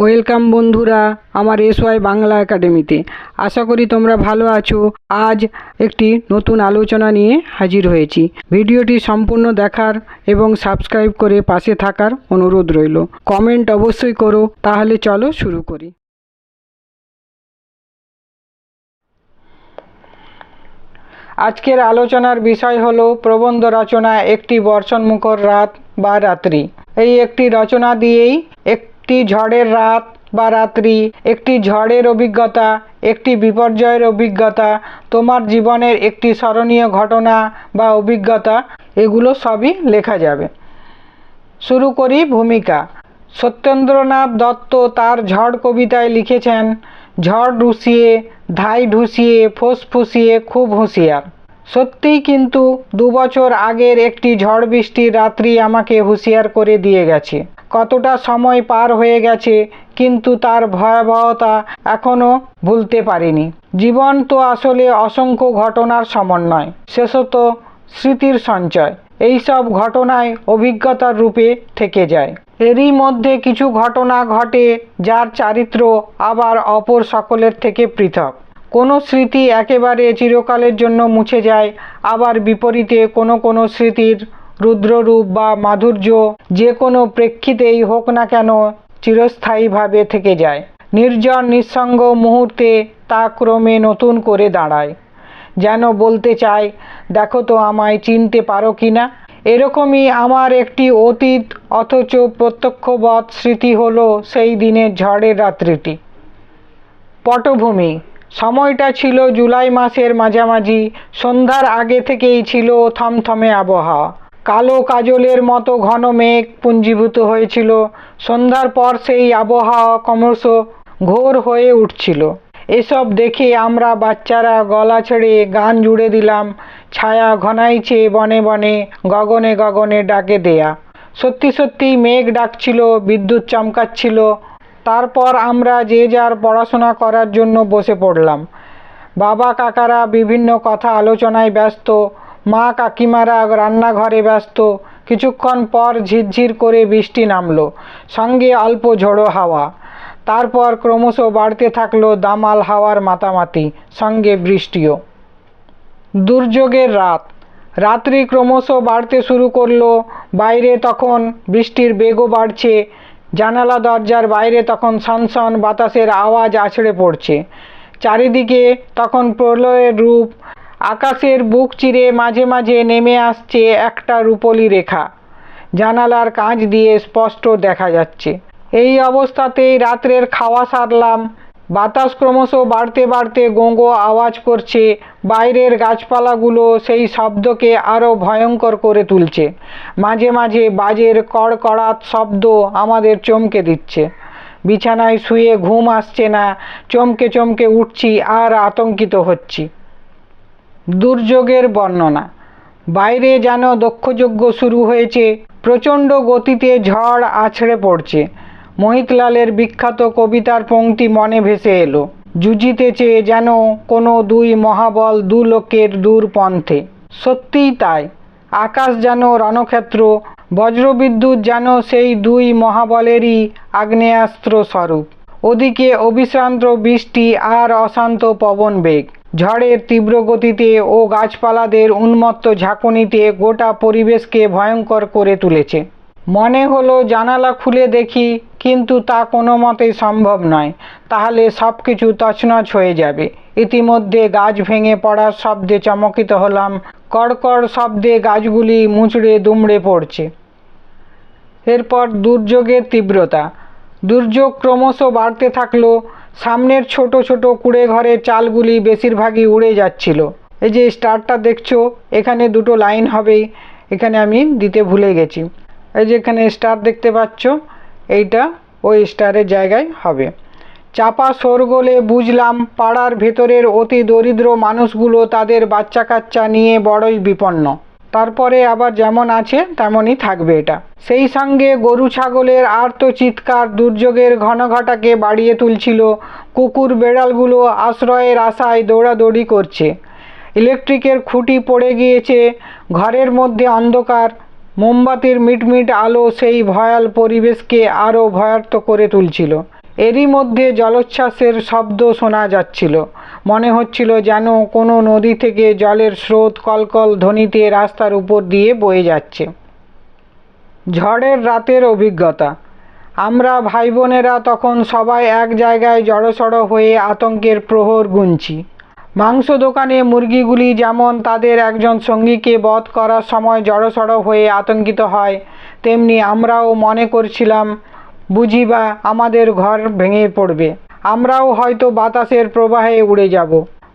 Welcome বন্ধুরা আমার S Y Bangla একাডেমিতে। আশা করি তোমরা ভালো আছো। আজ একটি নতুন আলোচনা নিয়ে হাজির হয়েছি। ভিডিওটি সম্পূর্ণ দেখার এবং সাবস্ক্রাইব করে পাশে থাকার অনুরোধ রইল। কমেন্ট অবশ্যই করো, তাহলে চলো শুরু করি। আজকের আলোচনার বিষয় হলো প্রবন্ধ রচনা একটি বর্ষণমুখর রাত বা রাত্রি। এই একটি রচনা দিয়েই একটি ঝড়ের রাত বা রাত্রি, একটি ঝড়ের অভিজ্ঞতা, একটি বিপর্যয়ের অভিজ্ঞতা, তোমার জীবনের একটি স্মরণীয় ঘটনা বা অভিজ্ঞতা, এগুলো সবই লেখা যাবে। শুরু করি ভূমিকা। সত্যেন্দ্রনাথ দত্ত তার ঝড় কবিতায় লিখেছেন, ঝড় ঢুসিয়ে, ধাই ঢুসিয়ে ফুসফুসিয়ে খুব হুঁশিয়ার। সত্যিই কিন্তু দু বছর আগের একটি ঝড় বৃষ্টির রাত্রি আমাকে হুঁশিয়ার করে দিয়ে গেছে। কতটা সময় পার হয়ে গেছে, কিন্তু তার ভয়াবহতা এখনও ভুলতে পারিনি। জীবন তো আসলে অসংখ্য ঘটনার সমন্বয়, শেষত স্মৃতির সঞ্চয়। এইসব ঘটনায় অভিজ্ঞতার রূপে থেকে যায়। এরই মধ্যে কিছু ঘটনা ঘটে যার চারিত্র আবার অপর সকলের থেকে পৃথক। কোনো স্মৃতি একেবারে চিরকালের জন্য মুছে যায়, আবার বিপরীতে কোনো কোনো স্মৃতির রুদ্ররূপ বা মাধুর্য যে কোনো প্রেক্ষিতেই হোক না কেন চিরস্থায়ীভাবে থেকে যায়। নির্জন নিঃসঙ্গ মুহূর্তে তা ক্রমে নতুন করে দাঁড়ায়। যেন বলতে চায় দেখো তো আমায় চিনতে পারো কি না? এরকমই আমার একটি অতীত, অথচ প্রত্যক্ষবৎ স্মৃতি হলো সেই দিনের ঝড়ের রাত্রিটি। পটভূমি, সময়টা ছিল জুলাই মাসের মাঝামাঝি, সন্ধ্যার আগে থেকেই ছিল থমথমে আবহাওয়া। কালো কাজলের মতো ঘন মেঘ পুঞ্জীভূত হয়েছিল। সন্ধ্যার পর সেই আবহাওয়া ক্রমশ ঘোর হয়ে উঠছিল। এসব দেখে আমরা বাচ্চারা গলা ছেড়ে গান জুড়ে দিলাম। ছায়া ঘনাইছে বনে বনে, গগনে গগনে ডাকে দেয়া। সত্যি সত্যি মেঘ ডাকছিল, বিদ্যুৎ চমকাচ্ছিল। তারপর আমরা যে যার পড়াশোনা করার জন্য বসে পড়লাম। বাবা কাকারা বিভিন্ন কথা আলোচনায় ব্যস্ত মা কাকিমারা রান্নাঘরে ব্যস্ত। কিছুক্ষণ পর ঝিরঝির করে বৃষ্টি নামলো। সঙ্গে অল্প ঝোড়ো হাওয়া। তারপর ক্রমশ বাড়তে থাকল দামাল হাওয়ার মাতামাতি, সঙ্গে বৃষ্টিও। দুর্যোগের রাত। রাত্রি ক্রমশ বাড়তে শুরু করল। বাইরে তখন বৃষ্টির বেগও বাড়ছে। জানালা দরজার বাইরে তখন সনসন বাতাসের আওয়াজ আছড়ে পড়ছে। চারিদিকে তখন প্রলয়ের রূপ। আকাশের বুক চিরে মাঝে মাঝে নেমে আসছে একটা রূপলি রেখা। জানালার কাঁচ দিয়ে স্পষ্ট দেখা যাচ্ছে। এই অবস্থাতেই রাত্রের খাওয়া সারলাম। বাতাস ক্রমশ বাড়তে বাড়তে গোঙ্গো আওয়াজ করছে, বাইরের গাছপালাগুলো সেই শব্দকে আরও ভয়ঙ্কর করে তুলছে। মাঝে মাঝে বাজের কড়কড়াত শব্দ আমাদের চমকে দিচ্ছে। বিছানায় শুয়ে ঘুম আসছে না, চমকে চমকে উঠছি আর আতঙ্কিত হচ্ছি। দুর্যোগের বর্ণনা। বাইরে যেন দক্ষযজ্ঞ শুরু হয়েছে, প্রচণ্ড গতিতে ঝড় আছড়ে পড়ছে। মোহিতলালের বিখ্যাত কবিতার পংক্তি মনে ভেসে এলো। জুজিতেছে যেন কোনো দুই মহাবল দু লোকের দূর পন্থে। সত্যিই তাই। আকাশ যেন রণক্ষেত্র, বজ্রবিদ্যুৎ যেন সেই দুই মহাবলেরই আগ্নেয়াস্ত্র স্বরূপ ওদিকে অবিশ্রান্ত বৃষ্টি আর অশান্ত পবন বেগ। ঝড়ের তীব্র গতিতে ও গাছপালাদের উন্মত্ত ঝাঁকুনিতে গোটা পরিবেশকে ভয়ঙ্কর করে তুলেছে। মনে হলো জানালা খুলে দেখি, কিন্তু তা কোনো মতেই সম্ভব নয়। তাহলে সব কিছু তছনছ হয়ে যাবে। ইতিমধ্যে গাছ ভেঙে পড়ার শব্দে চমকিত হলাম। কড়কড় শব্দে গাছগুলি মুচড়ে দুমড়ে পড়ছে। এরপর দুর্যোগের তীব্রতা। দুর্যোগ ক্রমশ বাড়তে থাকল। সামনের ছোট ছোট কুড়ে ঘরের চালগুলি বেশিরভাগই উড়ে যাচ্ছিল। এই যে স্টারটা দেখছ, এখানে দুটো লাইন হবেই এখানে আমি দিতে ভুলে গেছি। এই যে এখানে স্টার দেখতে পাচ্ছ, এইটা ওই স্টারের জায়গায় হবে। চাপা শোরগোলে বুঝলাম, পাড়ার ভেতরের অতি দরিদ্র মানুষগুলো তাদের বাচ্চা কাচ্চা নিয়ে বড়ই বিপন্ন। তারপরে আবার যেমন আছে তেমনই থাকবে এটা। সেই সঙ্গে গরু ছাগলের আর্ত চিৎকার দুর্যোগের ঘনঘটাকে বাড়িয়ে তুলছিল। কুকুর বেড়ালগুলো আশ্রয়ের আশায় দৌড়াদৌড়ি করছে। ইলেকট্রিকের খুঁটি পড়ে গিয়েছে। ঘরের মধ্যে অন্ধকার। মোমবাতির মিটমিট আলো সেই ভয়াল পরিবেশকে আরও ভয়ার্ত করে তুলছিল। এরই মধ্যে জলোচ্ছ্বাসের শব্দ শোনা যাচ্ছিল। মনে হচ্ছিল যেন কোনো নদী থেকে জলের স্রোত কলকল ধ্বনিতে রাস্তার উপর দিয়ে বয়ে যাচ্ছে। ঝড়ের রাতের অভিজ্ঞতা। আমরা ভাই বোনেরা তখন সবাই এক জায়গায় জড়সড় হয়ে আতঙ্কের প্রহর গুনছি। মাংস দোকানে মুরগিগুলি যেমন তাদের একজন সঙ্গীকে বধ করার সময় জড়সড় হয়ে আতঙ্কিত হয়, তেমনি আমরাও মনে করছিলাম বুঝি বা আমাদের ঘর ভেঙে পড়বে। আমরাও হয়তো বাতাসের প্রবাহে উড়ে যাব।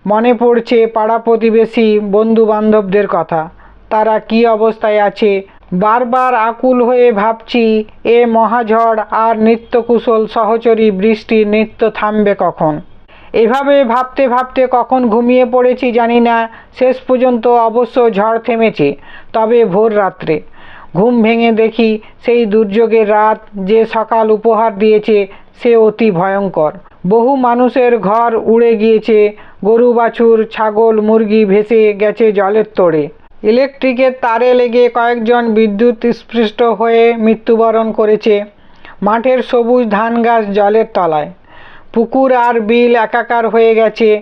মনে পড়ছে পাড়া প্রতিবেশী বন্ধু বান্ধবদের কথা। তারা কি অবস্থায় আছে? বারবার আকুল হয়ে ভাবছি, এ মহাঝড় আর নিত্যকুশল সহচরী বৃষ্টির নৃত্য থামবে কখন? এভাবে ভাবতে ভাবতে কখন ঘুমিয়ে পড়েছি জানি না, শেষ পর্যন্ত অবশ্য ঝড় থেমেছে, তবে ভোর রাত্রে। ঘুম ভেঙে দেখি সেই দুর্যোগের রাত যে সকাল উপহার দিয়েছে, সে অতি ভয়ঙ্কর। বহু মানুষের ঘর উড়ে গিয়েছে। গরু, বাছুর, ছাগল, মুরগি ভেসে গেছে জলের তোড়ে। ইলেকট্রিকের তারে লেগে কয়েকজন বিদ্যুৎ স্পৃষ্ট হয়ে মৃত্যুবরণ করেছে। মাঠের সবুজ ধান গাছ জলের তলায়। পুকুর আর বিল একাকার হয়ে গেছে।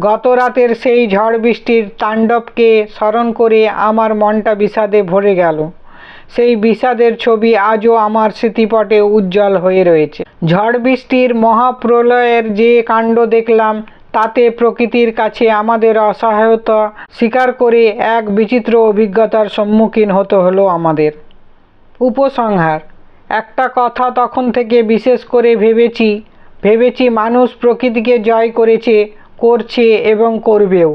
গত রাতের সেই ঝড় বৃষ্টির তাণ্ডবকে স্মরণ করে আমার মনটা বিষাদে ভরে গেল। সেই বিষাদের ছবি আজও আমার স্মৃতিপটে উজ্জ্বল হয়ে রয়েছে। ঝড় বৃষ্টির মহাপ্রলয়ের যে কাণ্ড দেখলাম, তাতে প্রকৃতির কাছে আমাদের অসহায়তা স্বীকার করে এক বিচিত্র অভিজ্ঞতার সম্মুখীন হতে হলো আমাদের। উপসংহার, একটা কথা তখন থেকে বিশেষ করে ভেবেছি ভেবেছি মানুষ প্রকৃতিকে জয় করেছে, করছে এবং করবেও।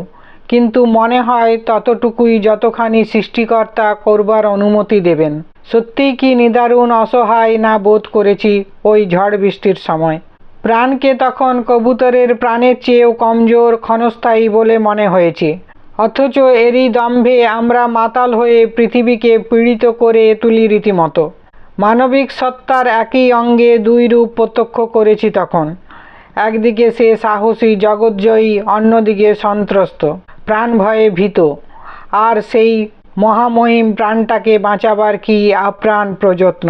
কিন্তু মনে হয় ততটুকুই যতখানি সৃষ্টিকর্তা করবার অনুমতি দেবেন। সত্যিই কি নিদারুণ অসহায় না বোধ করেছি ওই ঝড় বৃষ্টির সময়। প্রাণকে তখন কবুতরের প্রাণের চেয়েও কমজোর ক্ষণস্থায়ী বলে মনে হয়েছে। অথচ এরই দম্ভে আমরা মাতাল হয়ে পৃথিবীকে পীড়িত করে তুলি রীতিমতো। মানবিক সত্তার একই অঙ্গে দুই রূপ প্রত্যক্ষ করেছি তখন। একদিকে সে সাহসী জগৎজয়ী, অন্যদিকে সন্ত্রস্ত। প্রাণ ভয়ে ভীত। আর সেই মহামহিম প্রাণটাকে বাঁচাবার কি আপ্রাণ প্রযত্ন?